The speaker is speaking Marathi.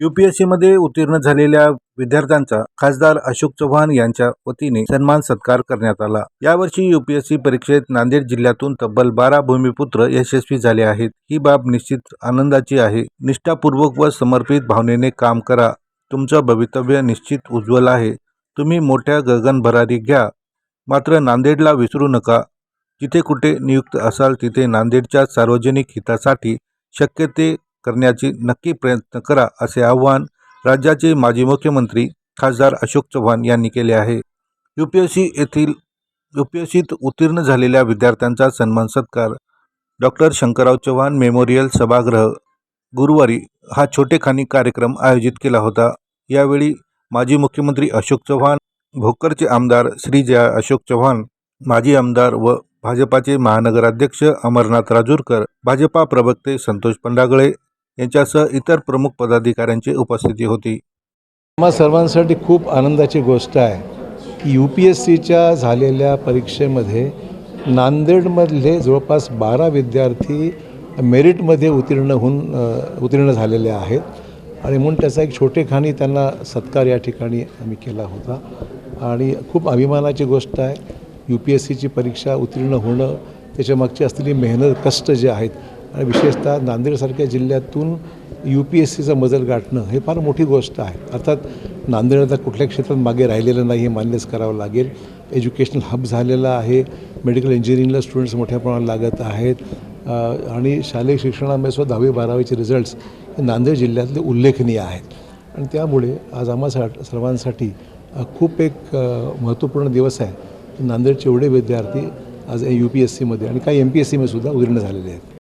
युपीएससी मध्ये उत्तीर्ण झालेल्या विद्यार्थ्यांचा खासदार अशोक चव्हाण यांच्या वतीने सन्मान सत्कार करण्यात आला. यावर्षी युपीएससी परीक्षेत नांदेड जिल्ह्यातून तब्बल बारा भूमिपुत्र यशस्वी झाले आहेत. ही बाब निश्चित आनंदाची आहे. निष्ठापूर्वक व समर्पित भावनेने काम करा. तुमचं भवितव्य निश्चित उज्ज्वल आहे. तुम्ही मोठ्या गगनभरारी घ्या. मात्र नांदेडला विसरू नका. जिथे कुठे नियुक्त असाल तिथे नांदेडच्या सार्वजनिक हितासाठी शक्य ते करण्याची नक्की प्रयत्न करा असे आवाहन राज्याचे माजी मुख्यमंत्री खासदार अशोक चव्हाण यांनी केले आहे. यू पी एस सी येथील यू पी एस सीत उत्तीर्ण झालेल्या विद्यार्थ्यांचा सन्मान सत्कार डॉक्टर शंकरराव चव्हाण मेमोरियल सभागृह गुरुवारी हा छोटेखानी कार्यक्रम आयोजित केला होता. यावेळी माजी मुख्यमंत्री अशोक चव्हाण भोकरचे आमदार श्रीजया अशोक चव्हाण माजी आमदार व भाजपाचे महानगराध्यक्ष अमरनाथ राजूरकर भाजपा प्रवक्ते संतोष पंडागळे यांच्यासह इतर प्रमुख पदाधिकाऱ्यांची उपस्थिती होती. आम्हा सर्वांसाठी खूप आनंदाची गोष्ट आहे की यू पी एस सीच्या झालेल्या परीक्षेमध्ये नांदेडमधले जवळपास बारा विद्यार्थी मेरिटमध्ये उत्तीर्ण होऊन उत्तीर्ण झालेले आहेत. आणि म्हणून त्याचा एक छोटेखानी त्यांना सत्कार या ठिकाणी आम्ही केला होता. आणि खूप अभिमानाची गोष्ट आहे यू पी एस सीची परीक्षा उत्तीर्ण होणं त्याच्यामागची असलेली मेहनत कष्ट जे आहेत आणि विशेषतः नांदेडसारख्या जिल्ह्यातून यू पी एस सीचं मजल गाठणं हे फार मोठी गोष्ट आहे. अर्थात नांदेड आता कुठल्या क्षेत्रात मागे राहिलेलं नाही हे मान्यच करावं लागेल. एज्युकेशनल हब झालेला आहे. मेडिकल इंजिनिअरिंगला स्टुडंट्स मोठ्या प्रमाणात लागत आहेत. आणि शालेय शिक्षणामध्ये सुद्धा दहावी बारावीचे रिझल्ट्स हे नांदेड जिल्ह्यातले उल्लेखनीय आहेत. आणि त्यामुळे आज आम्हा सर्वांसाठी खूप एक महत्त्वपूर्ण दिवस आहे. नांदेडचे एवढे विद्यार्थी आज यू पी एस सीमध्ये आणि काही एम पी एस सीमध्ये सुद्धा उत्तीर्ण झालेले आहेत.